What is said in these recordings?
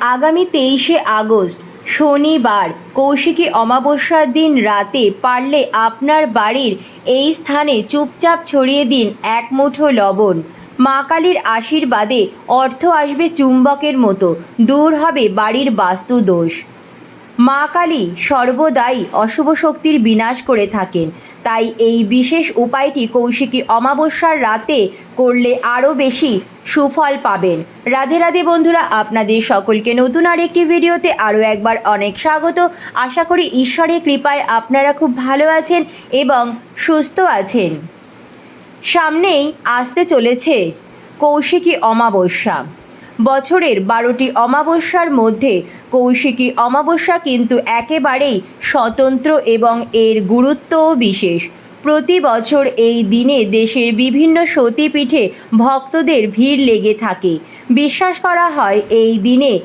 আগামী তেইশে আগস্ট, শনিবার, কৌশিকী অমাবস্যার দিন রাতে পারলে আপনার বাড়ির এই স্থানে চুপচাপ ছড়িয়ে দিন এক মুঠো লবণ। মা কালীর আশীর্বাদে অর্থ আসবে চুম্বকের মতো, দূর হবে বাড়ির বাস্তু দোষ মা কালী সর্বদাই অশুভ শক্তির বিনাশ করে থাকেন। তাই এই বিশেষ উপায়টি কৌশিকী অমাবস্যার রাতে করলে আরও বেশি সুফল পাবেন। রাধে রাধে বন্ধুরা, আপনাদের সকলকে নতুন আরেকটি ভিডিওতে আরও একবার অনেক স্বাগত। আশা করি ঈশ্বরের কৃপায় আপনারা খুব ভালো আছেন এবং সুস্থ আছেন। সামনেই আসতে চলেছে কৌশিকী অমাবস্যা। বছরের বারোটি অমাবস্যার মধ্যে কৌশিকী অমাবস্যা কিন্তু একেবারেই স্বতন্ত্র এবং এর গুরুত্বও বিশেষ। প্রতি বছর এই দিনে দেশের বিভিন্ন সতীপীঠে ভক্তদের ভিড় লেগে থাকে। বিশ্বাস করা হয় এই দিনে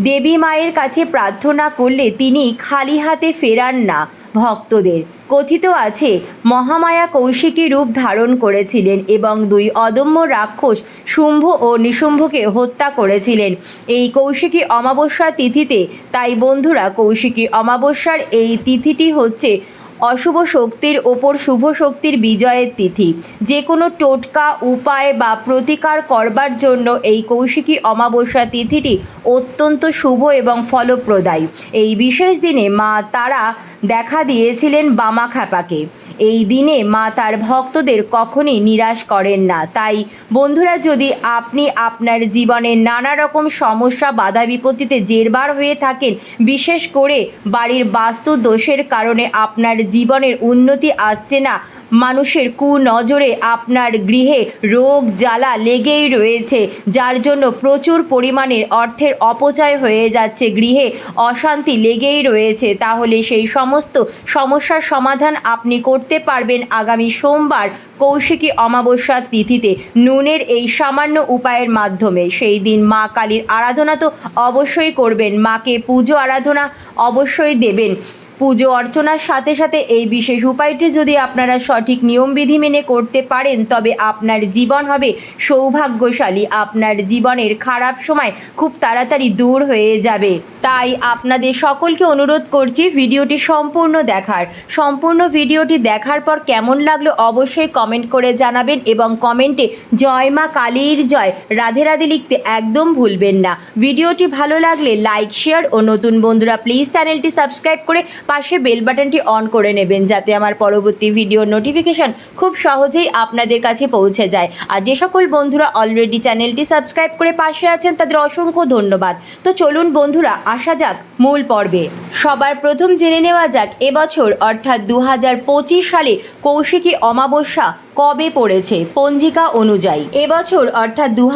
দেবী মায়ের কাছে প্রার্থনা করলে তিনি খালি হাতে ফেরান না। ভক্তদের। কথিত আছে, মহামায়া কৌশিকী রূপ ধারণ করেছিলেন এবং দুই অদম্য রাক্ষস শুম্ভ ও নিশুম্ভকে হত্যা করেছিলেন। এই কৌশিকী অমাবস্যা তিথিতে তাই বন্ধুরা, কৌশিকী অমাবস্যার এই তিথিটি হচ্ছে অশুভ শক্তির ওপর শুভ শক্তির বিজয়ের তিথি। যে কোনো টোটকা, উপায় বা প্রতিকার করবার জন্য এই কৌশিকী অমাবস্যা তিথিটি অত্যন্ত শুভ এবং ফলপ্রদায়ী। এই বিশেষ দিনে মা তারা দেখা দিয়েছিলেন বামা খ্যাপাকে এই দিনে মা তার ভক্তদের কখনই নিরাশ করেন না। তাই বন্ধুরা, যদি আপনি আপনার জীবনের নানা রকম সমস্যা, বাধা বিপত্তিতে জেরবার হয়ে থাকেন, বিশেষ করে বাড়ির বাস্তু দোষের কারণে আপনার জীবনের উন্নতি আসছে না। মানুষের কুনজরে আপনার গৃহে রোগ জ্বালা লেগেই রয়েছে, যার জন্য প্রচুর পরিমাণের অর্থের অপচয় হয়ে যাচ্ছে। গৃহে অশান্তি লেগেই রয়েছে। তাহলে সেই সমস্ত সমস্যার সমাধান আপনি করতে পারবেন আগামী সোমবার কৌশিকী অমাবস্যার তিথিতে। নুনের এই সামান্য উপায়ের মাধ্যমে সেই দিন মা কালীর আরাধনা তো অবশ্যই করবেন। মাকে পুজো আরাধনা অবশ্যই দেবেন। পুজো অর্চনার সাথে সাথে এই বিশেষ উপায়টি যদি আপনারা সঠিক নিয়মবিধি মেনে করতে পারেন, তবে আপনার জীবন হবে সৌভাগ্যশালী। আপনার জীবনের খারাপ সময় খুব তাড়াতাড়ি দূর হয়ে যাবে। তাই আপনাদের সকলকে অনুরোধ করছি ভিডিওটি সম্পূর্ণ দেখার। সম্পূর্ণ ভিডিওটি দেখার পর কেমন লাগল অবশ্যই কমেন্ট করে জানাবেন এবং কমেন্টে জয় মা কালীর জয় রাধে রাধে লিখতে একদম ভুলবেন না। ভিডিওটি ভালো লাগলে লাইক, শেয়ার ও নতুন বন্ধুরা প্লিজ চ্যানেলটি সাবস্ক্রাইব করে পাশে বেল বাটনটি অন করে নেবেন যাতে আমার পরবর্তী ভিডিও নোটিফিকেশন খুব সহজেই আপনাদের কাছে পৌঁছে যায়। আর যে সকল বন্ধুরা অলরেডি চ্যানেলটি সাবস্ক্রাইব করে পাশে আছেন, তাদের অসংখ্য ধন্যবাদ। তো চলুন বন্ধুরা, আসা যাক মূল পর্বে। সবার প্রথম জেনে নেওয়া যাক, এবছর অর্থাৎ দু হাজার পঁচিশ সালে কৌশিকী অমাবস্যা কবে পড়েছে পঞ্জিকা অনুযায়ী এবছর অর্থাৎ দু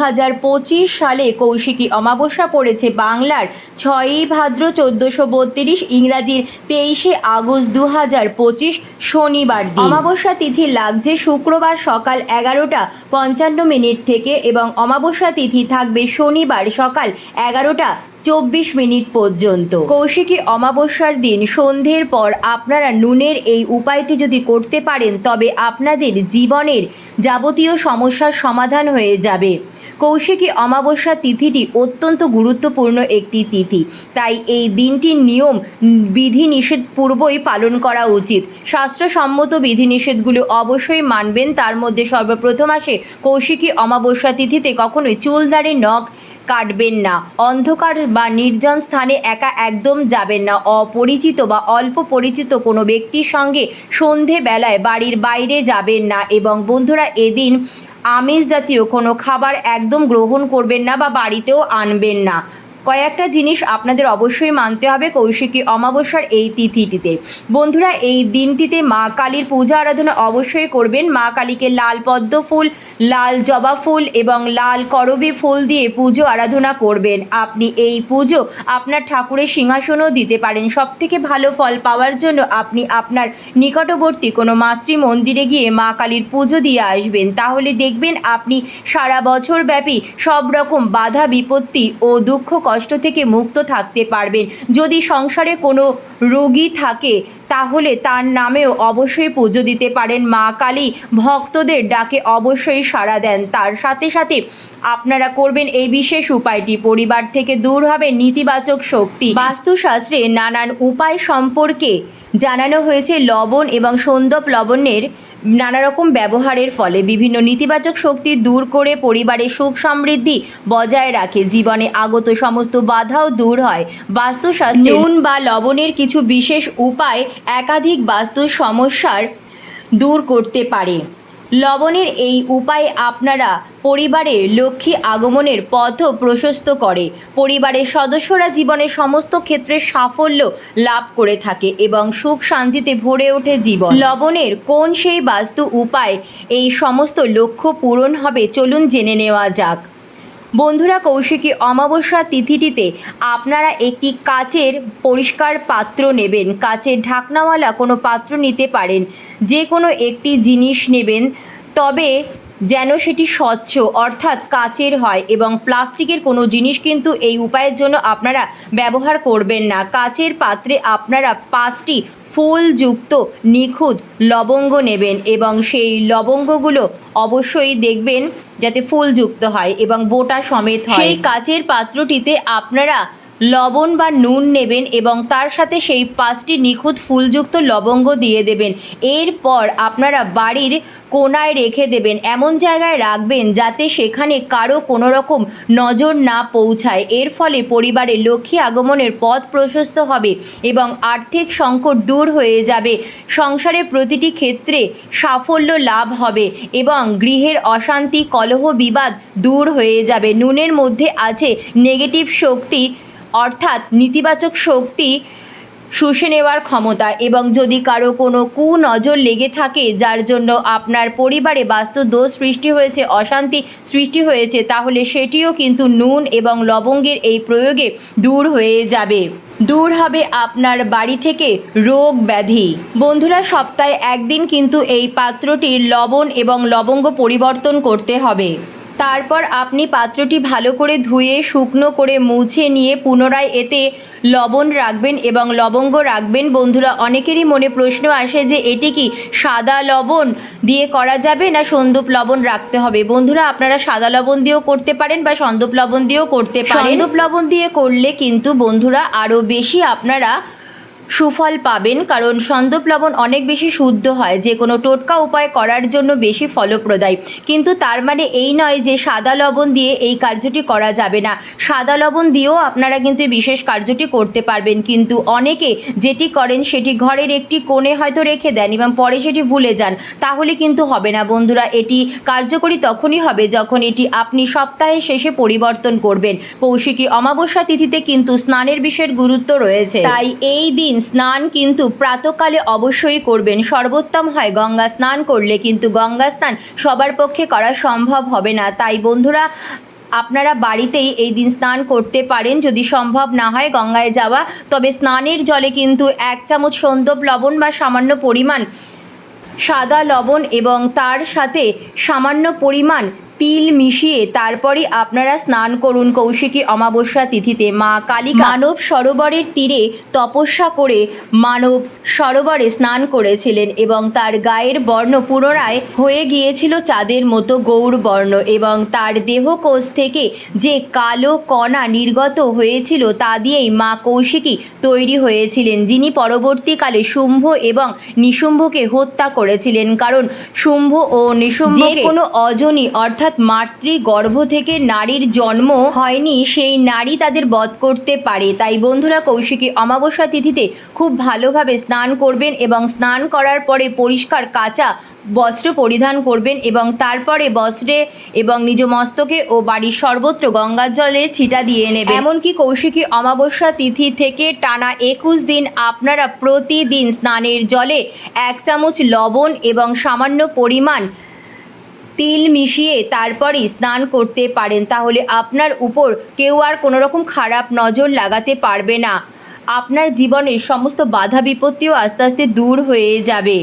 পঁচিশ সালে কৌশিকী অমাবস্যা পড়েছে বাংলার ছয়ই ভাদ্র চোদ্দোশো বত্রিশ, ইংরাজির তেইশে আগস্ট দু হাজার পঁচিশ শনিবার। অমাবস্যা তিথি লাগছে শুক্রবার সকাল এগারোটা পঞ্চান্ন মিনিট থেকে এবং অমাবস্যা তিথি থাকবে শনিবার সকাল এগারোটা চব্বিশ মিনিট পর্যন্ত। কৌশিকী অমাবস্যার দিন সন্ধ্যের পর আপনারা নুনের এই উপায়টি যদি করতে পারেন, তবে আপনাদের জীবনের যাবতীয় সমস্যার সমাধান হয়ে যাবে। কৌশিকী অমাবস্যা তিথিটি অত্যন্ত গুরুত্বপূর্ণ একটি তিথি। তাই এই দিনটির নিয়ম বিধি নিষেধ পূর্বই পালন করা উচিত। শাস্ত্রসম্মত বিধিনিষেধগুলো অবশ্যই মানবেন। তার মধ্যে সর্বপ্রথম আসে কৌশিকী অমাবস্যা তিথিতে কখনোই চুলদারে নখ কাটবেন না। অন্ধকার বা নির্জন স্থানে একা একদম যাবেন না। অপরিচিত বা অল্প পরিচিত কোনো ব্যক্তির সঙ্গে সন্ধেবেলায় বাড়ির বাইরে যাবেন না এবং বন্ধুরা, এদিন আমিষ জাতীয় কোনো খাবার একদম গ্রহণ করবেন না বা বাড়িতেও আনবেন না। কয়েকটা জিনিস আপনাদের অবশ্যই মানতে হবে কৌশিকী অমাবস্যার এই তিথিটিতে। বন্ধুরা, এই দিনটিতে মা কালীর পূজা আরাধনা অবশ্যই করবেন। মা কালীকে লাল পদ্ম ফুল, লাল জবা ফুল এবং লাল করবী ফুল দিয়ে পুজো আরাধনা করবেন। আপনি এই পুজো আপনার ঠাকুরের সিংহাসনও দিতে পারেন। সব থেকে ভালো ফল পাওয়ার জন্য আপনি আপনার নিকটবর্তী কোনো মাতৃ মন্দিরে গিয়ে মা কালীর পুজো দিয়ে আসবেন। তাহলে দেখবেন আপনি সারা বছর ব্যাপী সব রকম বাধা, বিপত্তি ও দুঃখ, কষ্ট কষ্ট থেকে মুক্ত থাকতে পারবেন। যদি সংসারে কোনো রোগী থাকে, তাহলে তার নামেও অবশ্যই পুজো দিতে পারেন। মা কালী ভক্তদের ডাকে অবশ্যই সাড়া দেন। তার সাথে সাথে আপনারা করবেন এই বিশেষ উপায়টি। পরিবার থেকে দূর হবে নেতিবাচক শক্তি। বাস্তুশাস্ত্রে নানান উপায় সম্পর্কে জানানো হয়েছে। লবণ এবং সন্দপ লবণের নানা রকম ব্যবহারের ফলে বিভিন্ন নেতিবাচক শক্তি দূর করে পরিবারের সুখ সমৃদ্ধি বজায় রাখে। জীবনে আগত সমস্ত বাধাও দূর হয়। বাস্তুশাস্ত্রে নুন বা লবণের কিছু বিশেষ উপায় একাধিক বাস্তু সমস্যার দূর করতে পারে। লবণের এই উপায় আপনারা পরিবারে লক্ষ্মী আগমনের পথও প্রশস্ত করে। পরিবারের সদস্যরা জীবনের সমস্ত ক্ষেত্রে সাফল্য লাভ করে থাকে এবং সুখ শান্তিতে ভরে ওঠে জীবন। লবণের কোন সেই বাস্তু উপায় এই সমস্ত লক্ষ্য পূরণ হবে চলুন জেনে নেওয়া যাক। বন্ধুরা কৌশিকী অমাবস্যা তিথিটিতে আপনারা একটি কাচের পরিষ্কার পাত্র নেবেন। কাচের ঢাকনাওয়ালা কোনো পাত্র নিতে পারেন। যে কোনো একটি জিনিস নেবেন। তবে যেন সেটি স্বচ্ছ, অর্থাৎ কাচের হয় এবং প্লাস্টিকের কোনো জিনিস কিন্তু এই উপায়ের জন্য আপনারা ব্যবহার করবেন না। কাচের পাত্রে আপনারা পাঁচটি ফুলযুক্ত নিখুঁত লবঙ্গ নেবেন এবং সেই লবঙ্গগুলো অবশ্যই দেখবেন যাতে ফুলযুক্ত হয় এবং বোটা সমেত হয়। সেই কাচের পাত্রটিতে আপনারা লবণ বা নুন নেবেন এবং তার সাথে সেই পাঁচটি নিখুঁত ফুলযুক্ত লবঙ্গ দিয়ে দেবেন। এরপর আপনারা বাড়ির কোনায় রেখে দেবেন। এমন জায়গায় রাখবেন যাতে সেখানে কারও কোনো রকম নজর না পৌঁছায়। এর ফলে পরিবারে লক্ষ্মী আগমনের পথ প্রশস্ত হবে এবং আর্থিক সংকট দূর হয়ে যাবে। সংসারের প্রতিটি ক্ষেত্রে সাফল্য লাভ হবে এবং গৃহের অশান্তি, কলহ বিবাদ দূর হয়ে যাবে। নুনের মধ্যে আছে নেগেটিভ শক্তি অর্থাৎ নেতিবাচক শক্তি শুষে নেওয়ার ক্ষমতা এবং যদি কারও কোনো কুনজর লেগে থাকে, যার জন্য আপনার পরিবারে বাস্তু দোষ সৃষ্টি হয়েছে, অশান্তি সৃষ্টি হয়েছে, তাহলে সেটিও কিন্তু নুন এবং লবঙ্গের এই প্রয়োগে দূর হয়ে যাবে। দূর হবে আপনার বাড়ি থেকে রোগ ব্যাধি। বন্ধুরা, সপ্তাহে একদিন কিন্তু এই পাত্রটির লবণ এবং লবঙ্গ পরিবর্তন করতে হবে। তারপর আপনি পাত্রটি ভালো করে ধুয়ে, শুকনো করে মুছে নিয়ে পুনরায় এতে লবণ রাখবেন এবং লবঙ্গ রাখবেন। বন্ধুরা, অনেকেরই মনে প্রশ্ন আসে যে, এটি কি সাদা লবণ দিয়ে করা যাবে না সন্দুপ লবণ রাখতে হবে? বন্ধুরা, আপনারা সাদা লবণ দিয়েও করতে পারেন বা সন্দুপ লবণ দিয়েও করতে পারেন। সন্দুপ লবণ দিয়ে করলে কিন্তু বন্ধুরা আরও বেশি আপনারা সুফল পাবেন, কারণ সন্দপ অনেক বেশি শুদ্ধ হয়, যে কোনো টোটকা উপায় করার জন্য বেশি ফলপ্রদায়। কিন্তু তার মানে এই নয় যে সাদা লবণ দিয়ে এই কার্যটি করা যাবে না। সাদা লবণ দিয়েও আপনারা কিন্তু এই বিশেষ কার্যটি করতে পারবেন, কিন্তু অনেকে যেটি করেন সেটি ঘরের একটি কোণে হয়তো রেখে দেন এবং পরে সেটি ভুলে যান। তাহলে কিন্তু হবে না বন্ধুরা, এটি কার্যকরী তখনই হবে যখন এটি আপনি সপ্তাহের শেষে পরিবর্তন করবেন। কৌশিকী অমাবস্যা তিথিতে কিন্তু স্নানের বিশেষ গুরুত্ব রয়েছে। তাই এই দিন স্নান কিন্তু প্রাতকালে অবশ্যই করবেন। সর্বোত্তম হয় গঙ্গা স্নান করলে কিন্তু গঙ্গা স্নান সবার পক্ষে করা সম্ভব হবে না। তাই বন্ধুরা, আপনারা বাড়িতেই এই দিন স্নান করতে পারেন। যদি সম্ভব না হয় গঙ্গায় যাওয়া, তবে স্নানের জলে কিন্তু এক চামচ সন্দপ লবণ বা সামান্য পরিমাণ সাদা লবণ এবং তার সাথে সামান্য পরিমাণ তিল মিশিয়ে তারপরে আপনারা স্নান করুন কৌশিকী অমাবস্যা তিথিতে। মা কালী মানব সরোবরের তীরে তপস্যা করে মানব সরোবরে স্নান করেছিলেন এবং তার গায়ের বর্ণ পুনরায় হয়ে গিয়েছিল চাঁদের মতো গৌর বর্ণ এবং তার দেহকোষ থেকে যে কালো কণা নির্গত হয়েছিল তা দিয়েই মা কৌশিকী তৈরি হয়েছিলেন যিনি পরবর্তীকালে শুম্ভ এবং নিশুম্ভকে হত্যা করেছিলেন। কারণ শুম্ভ ও নিশুম্ভ যে কোনো অজনী অর্থাৎ মাতৃ গর্ভ থেকে নারীর জন্ম হয়নি, সেই নারী তাদের বধ করতে পারে। তাই বন্ধুরা, কৌশিকী অমাবস্যা তিথিতে খুব ভালোভাবে স্নান করবেন এবং স্নান করার পরে পরিষ্কার কাঁচা বস্ত্র পরিধান করবেন এবং তারপরে বস্ত্রে এবং নিজ মস্তকে ও বাড়ির সর্বত্র গঙ্গার জলে ছিটা দিয়ে নেবে এমনকি কৌশিকী অমাবস্যা তিথি থেকে টানা একুশ দিন আপনারা প্রতিদিন স্নানের জলে এক চামচ লবণ এবং সামান্য পরিমাণ তিল মিশিয়ে তারপরই স্নান করতে পারেন, তাহলে আপনার উপর কেউ আর কোনো রকম খারাপ নজর লাগাতে পারবে না। আপনার জীবনের সমস্ত বাধা বিপত্তিও আস্তে আস্তে দূর হয়ে যাবে।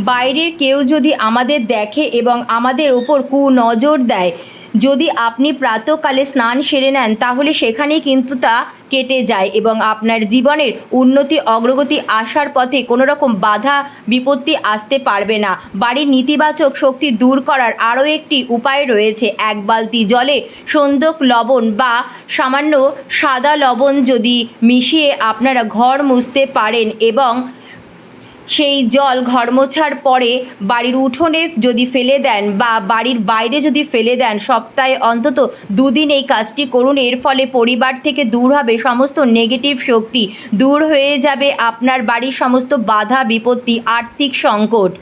বাইরের কেউ যদি আমাদের দেখে এবং আমাদের উপর কু নজর দেয় যদি আপনি প্রাতকালে স্নান সেরে নেন, তাহলে সেখানেই কিন্তু তা কেটে যায় এবং আপনার জীবনের উন্নতি, অগ্রগতি আসার পথে কোনো রকম বাধা, বিপত্তি আসতে পারবে না। বাড়ির নেতিবাচক শক্তি দূর করার আরও একটি উপায় রয়েছে। এক বালতি জলে সন্দক লবণ বা সামান্য সাদা লবণ যদি মিশিয়ে আপনারা ঘর মুছতে পারেন এবং সেই জল ঘর মোছার পরে বাড়ির উঠোনে যদি ফেলে দেন বা বাড়ির বাইরে যদি ফেলে দেন সপ্তাহে অন্তত দুদিন এই কাজটি করুন। এর ফলে পরিবার থেকে দূর হবে সমস্ত নেগেটিভ শক্তি, দূর হয়ে যাবে আপনার বাড়ির সমস্ত বাধা, বিপত্তি, আর্থিক সংকট।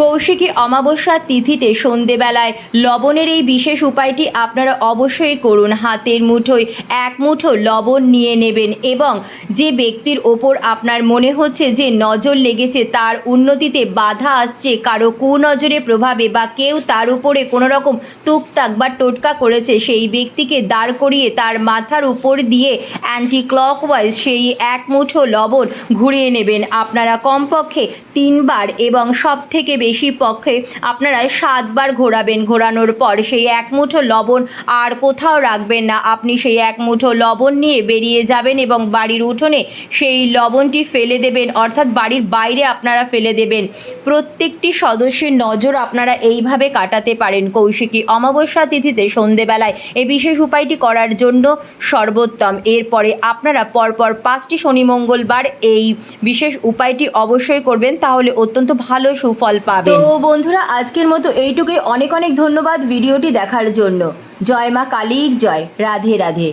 কৌশিকী অমাবস্যার তিথিতে সন্ধেবেলায় লবণের এই বিশেষ উপায়টি আপনারা অবশ্যই করুন। হাতের মুঠোয় এক মুঠো লবণ নিয়ে নেবেন এবং যে ব্যক্তির ওপর আপনার মনে হচ্ছে যে নজর লেগেছে তার উন্নতিতে বাধা আসছে, কারও কুনজরে প্রভাবে বা কেউ তার উপরে কোনো রকম তুকতাক বা টোটকা করেছে, সেই ব্যক্তিকে দাঁড় করিয়ে তার মাথার উপর দিয়ে অ্যান্টি ক্লকওয়াইজ সেই এক মুঠো লবণ ঘুরিয়ে নেবেন। আপনারা কমপক্ষে তিনবার এবং সব থেকে বেশি পক্ষে আপনারা সাতবার ঘোরাবেন। ঘোরানোর পর সেই এক মুঠো লবণ আর কোথাও রাখবেন না। আপনি সেই এক মুঠো লবণ নিয়ে বেরিয়ে যাবেন এবং বাড়ির উঠোনে সেই লবণটি ফেলে দেবেন। অর্থাৎ বাড়ির বাইরে আপনারা ফেলে দেবেন। প্রত্যেকটি সদস্যের নজর আপনারা এইভাবে কাটাতে পারেন। কৌশিকী অমাবস্যা তিথিতে সন্ধেবেলায় এই বিশেষ উপায়টি করার জন্য সর্বোত্তম। এরপরে আপনারা পরপর পাঁচটি শনি মঙ্গলবার এই বিশেষ উপায়টি অবশ্যই করবেন। তাহলে অত্যন্ত ভালো সুফল পাবেন। তো বন্ধুরা, আজকের মতো এইটুকুই। অনেক অনেক ধন্যবাদ ভিডিওটি দেখার জন্য। জয় মা কালীর জয়। রাধে রাধে।